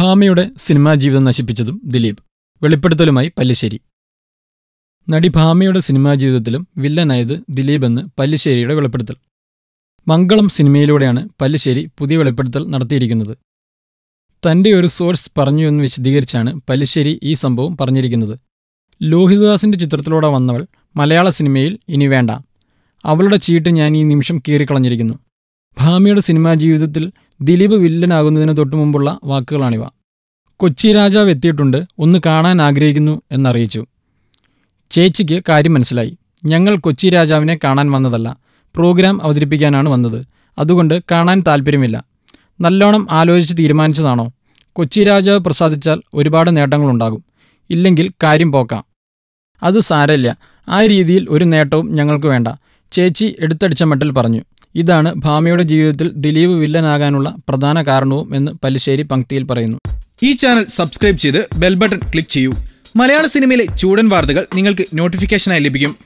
ഭാമയുടെ cinema ജീവിതം നശിപ്പിച്ചതും ദിലീപ്. വെളിപ്പെടുത്തലുമായി പല്ലിശ്ശേരി. നടി ഭാമയുടെ cinema ജീവിതത്തിലും വില്ലനായത് ദിലീപ് എന്ന് പല്ലിശ്ശേരിയുടെ വെളിപ്പെടുത്തൽ. മംഗളം സിനിമയിലൂടെയാണ് പല്ലിശ്ശേരി പുതിയ വെളിപ്പെടുത്തൽ നടത്തിയിരിക്കുന്നത്. തന്റെ ഒരു സോഴ്സ് പറഞ്ഞു എന്ന് വിശദീകരിച്ചാണ് പല്ലിശ്ശേരി ഈ സംഭവം പറഞ്ഞിരിക്കുന്നത്. ലോഹിതദാസിന്റെ ചിത്രത്തിലൂടെ വന്നവൾ മലയാള സിനിമയിൽ ഇനി വേണ്ട. അവളുടെ ചീട്ട് ഞാൻ ഈ നിമിഷം കീറിക്കളഞ്ഞിരിക്കുന്നു. ഭാമിയുടെ സിനിമാ ജീവിതത്തിൽ ദിലീപ് വില്ലനാകുന്നതിന് തൊട്ടുമുമ്പുള്ള വാക്കുകളാണിവ. കൊച്ചി രാജാവ് എത്തിയിട്ടുണ്ട് ഒന്ന് കാണാൻ ആഗ്രഹിക്കുന്നു എന്നറിയിച്ചു. ചേച്ചിക്ക് കാര്യം മനസ്സിലായി. ഞങ്ങൾ കൊച്ചി രാജാവിനെ കാണാൻ വന്നതല്ല പ്രോഗ്രാം അവതരിപ്പിക്കാനാണ് വന്നത്. അതുകൊണ്ട് കാണാൻ താല്പര്യമില്ല നല്ലോണം ആലോചിച്ച് തീരുമാനിച്ചതാണോ? കൊച്ചി രാജാവ് പ്രസാദിച്ചാൽ ഒരുപാട് നേട്ടങ്ങളുണ്ടാകും. ഇല്ലെങ്കിൽ കാര്യം പോക്കാം. അത് സാരല്ല ആ രീതിയിൽ ഒരു നേട്ടവും ഞങ്ങൾക്ക് വേണ്ട. ചേച്ചി എടുത്തടിച്ച മട്ടിൽ പറഞ്ഞു. ഇതാണ് ഭാമയുടെ ജീവിതത്തിൽ ദിലീപ് വില്ലനാകാനുള്ള പ്രധാന കാരണവും എന്ന് പല്ലിശ്ശേരി പങ്ക്തിയിൽ പറയുന്നു. ഈ ചാനൽ സബ്സ്ക്രൈബ് ചെയ്ത് ബെൽ ബട്ടൺ ക്ലിക്ക് ചെയ്യൂ. മലയാള സിനിമയിലെ ചൂടൻ വാർത്തകൾ നിങ്ങൾക്ക് നോട്ടിഫിക്കേഷനായി ലഭിക്കും.